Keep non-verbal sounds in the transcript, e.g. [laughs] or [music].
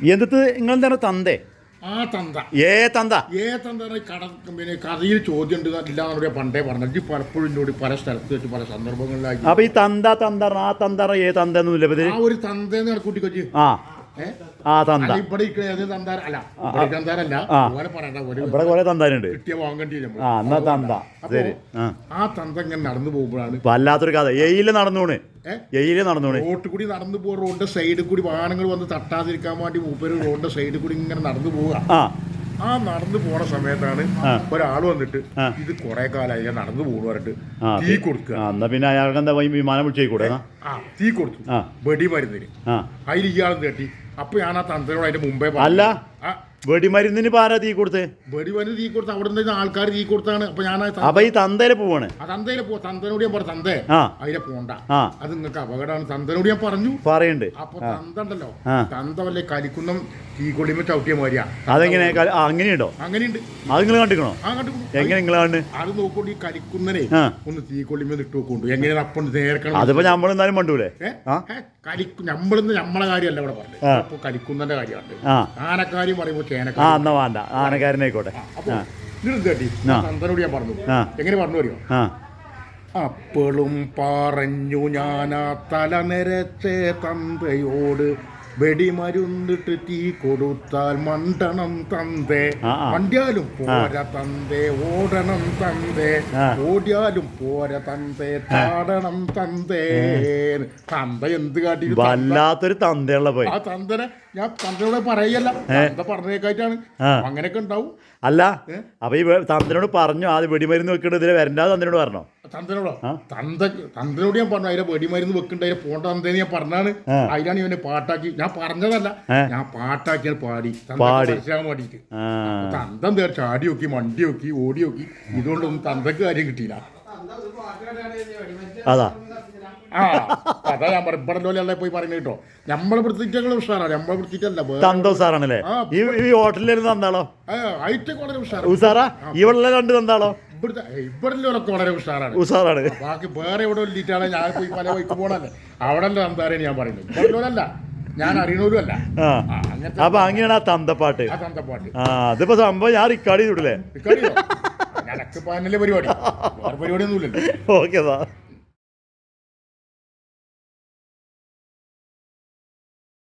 എന്തിട്ട്? നിങ്ങൾ എന്താണ് തന്തേ? ആ തന്ത. ഏ തന്ത? ഏ തന്ത കട പിന്നെ കഥയിൽ ചോദ്യം ഉണ്ട് ഇല്ലാന്നോട് പണ്ടേ പറഞ്ഞു പലപ്പോഴും എന്നോട് പല സ്ഥലത്ത് വെച്ച് പല സന്ദർഭങ്ങളിലായി. അപ്പൊ ഈ തന്ത തന്ത ആ തന്ത ഏ തന്ത ഒന്നുമില്ല ആ ഒരു തന്തേന്ന് കണക്കൂട്ടി കൊച്ചി. ആ. ആ തന്ത. അല്ല, ഇവിടെ കുറെ തന്താരുണ്ട്. ആ എന്നാ തന്ത. ശരി. ആ. തന്ത ഇങ്ങനെ നടന്നു പോകുമ്പോഴാണ് വല്ലാത്തൊരു കഥ. എയിൽ നടന്നോണ്? എയിൽ നടന്നോണ്. റോട്ടിൽ കൂടി നടന്നു പോകും റോഡിന്റെ സൈഡിൽ കൂടി വാഹനങ്ങൾ വന്ന് തട്ടാതിരിക്കാൻ വേണ്ടി മൂപ്പര് റോഡിന്റെ സൈഡിൽ കൂടി ഇങ്ങനെ നടന്നു പോവുക. ആ. നടന്നു പോണ സമയത്താണ്. ഒരാൾ വന്നിട്ട് ഇത് കുറെ കാലമായി ഞാൻ നടന്നു പോകുന്നു പറഞ്ഞിട്ട് തീ കൊടുക്കുക. എന്നാ പിന്നെ അയാൾക്ക് എന്താ വിമാനം വിളിച്ചേക്കൂടെ തീ കൊടുത്തു. വെടി മരുന്നിന്. അതിൽ ഇയാൾ തട്ടി അപ്പൊ ഞാൻ ആ തന്ത്രികളായിട്ട് അതിന്റെ മുമ്പേ അല്ല. ആ വെടിമരുന്നിന് പാരാ തീ കൊടുത്ത്. വെടിമരുന്ന് തീ കൊടുത്ത് അവിടെ നിന്ന് ആൾക്കാർ തീ കൊടുത്താണ്. അപ്പൊ ഞാൻ അപ്പൊ ഈ തന്തയിൽ പോവാണ്. തന്തയിലെ പോ തന്തനോട് ഞാൻ പറഞ്ഞു തന്തേ അതിലെ പോണ്ട. അത് നിങ്ങൾക്ക് അപകടമാണ്. തന്തനോട് ഞാൻ പറഞ്ഞു. പറയണ്ട്. അപ്പൊ തന്ത ഉണ്ടല്ലോ. ആ. തന്ത വല്ലേ കലിക്കുന്നം തീ കൊള്ളിമ ചവിട്ടിയ മാതിരിയാ. അതെങ്ങനെ അങ്ങനെയുണ്ടോ? അങ്ങനെയുണ്ട്. അത് നിങ്ങൾ കണ്ടിക്കണോ? എങ്ങനെ നിങ്ങൾ കണ്ട് അത് നോക്കൊണ്ട് ഈ കരിക്കുന്നനെ ആ. ഒന്ന് തീ കൊള്ളിയുമ്പോ ഇട്ട് നോക്കൊണ്ട്. എങ്ങനെയാണ് അപ്പം നേരക്കണം അതിപ്പോ നമ്മൾ എന്തായാലും മണ്ടൂലേ കലിക്കും നമ്മളിന്ന് നമ്മളെ കാര്യമല്ല ഇവിടെ പറഞ്ഞത്. അപ്പൊ കരിക്കുന്നന്റെ കാര്യമാണ്. ആനക്കാര്യം പറയുമ്പോ ആ എന്നാ വേണ്ട. ആനക്കാരനായിക്കോട്ടെ. ഞാൻ പറഞ്ഞു. എങ്ങനെ പറഞ്ഞു അറിയോ? ആ. അപ്പോഴും പറഞ്ഞു ഞാൻ ആ തല നിരച്ചേ തന്തയോട് വെടിമരുന്നിട്ട് തീ കൊടുത്താൽ മണ്ടണം തന്തേ. മണ്ടിയാലും പോര തന്തേ ഓടണം തന്തേ ഓടിയാലും പോര തന്തേ താടണം തന്തേ തന്ത എന്ത് കാട്ടി വല്ലാത്തൊരു തന്തയുള്ള പോയി. ആ തന്തനെ ഞാൻ തന്തയോട് പറയല്ല. തന്ത പറഞ്ഞേക്കായിട്ടാണ്. അങ്ങനെയൊക്കെ ഉണ്ടാവും. അല്ല? അപ്പൊ ഈ തന്തനോട് പറഞ്ഞു ആദ്യം വെടിമരുന്ന് വെക്കേണ്ടത് ഇതിലെ വരണ്ടാ തന്തനോട് പറഞ്ഞോ? തന്തനോടോ? തന്ത തന്തനോട് ഞാൻ പറഞ്ഞു അതിലെ വെടിമരുന്ന് വെക്കണ്ട അതിലെ പോണ്ട തന്തേന്ന് ഞാൻ പറഞ്ഞാണ്. അതിലാണ് ഇവനെ പാട്ടാക്കി. ഞാൻ പറഞ്ഞതല്ല. ഞാൻ പാട്ടാക്കിയാൽ പാടി. പാടിയിട്ട് മനസ്സിലാൻ വേണ്ടിയിട്ട്. തന്തം തേർ ചാടി നോക്കി മണ്ടി നോക്കി ഓടി നോക്കി. ഇതുകൊണ്ടൊന്നും തന്തക്ക് കാര്യം കിട്ടിയില്ല. അതാ. ആ അതാ ഞാൻ പറഞ്ഞു പോയി പറയുന്നത് കേട്ടോ. നമ്മളെ വൃത്തിറ്റങ്ങൾ ഉഷാറാണ്. നമ്മളെ വൃത്തിറ്റല്ല തന്ത ഉസാറാണല്ലേ ഈ ഹോട്ടലിൽ തന്നാളോ വളരെ ഉഷാറാ? ഉസാറാ ഇവിടെ രണ്ട് തന്താളോ? ഇവിടുത്തെ ഇവിടെയുള്ളവരൊക്കെ വളരെ ഉഷാറാണ്. ബാക്കി വേറെ എവിടെ ഇല്ലിട്ടാണ് ഞാൻ പോയി പല വൈക്ക് പോണല്ലേ അവിടെ എന്തായാലും ഞാൻ പറയുന്നത്. ഇവിടെയുള്ളവരല്ല ഞാൻ അല്ല അങ്ങനത്തെ അപ്പൊ അങ്ങനെയാണ് ആ തന്തപ്പാട്ട്. തന്തപ്പാട്ട്. ആ അതിപ്പോ സംഭവം ഞാൻ റിക്കാർഡ് ചെയ്തിട്ടില്ലേ? പരിപാടി. വേറെ പരിപാടിയൊന്നുമില്ലല്ലോ. [laughs] Okay sir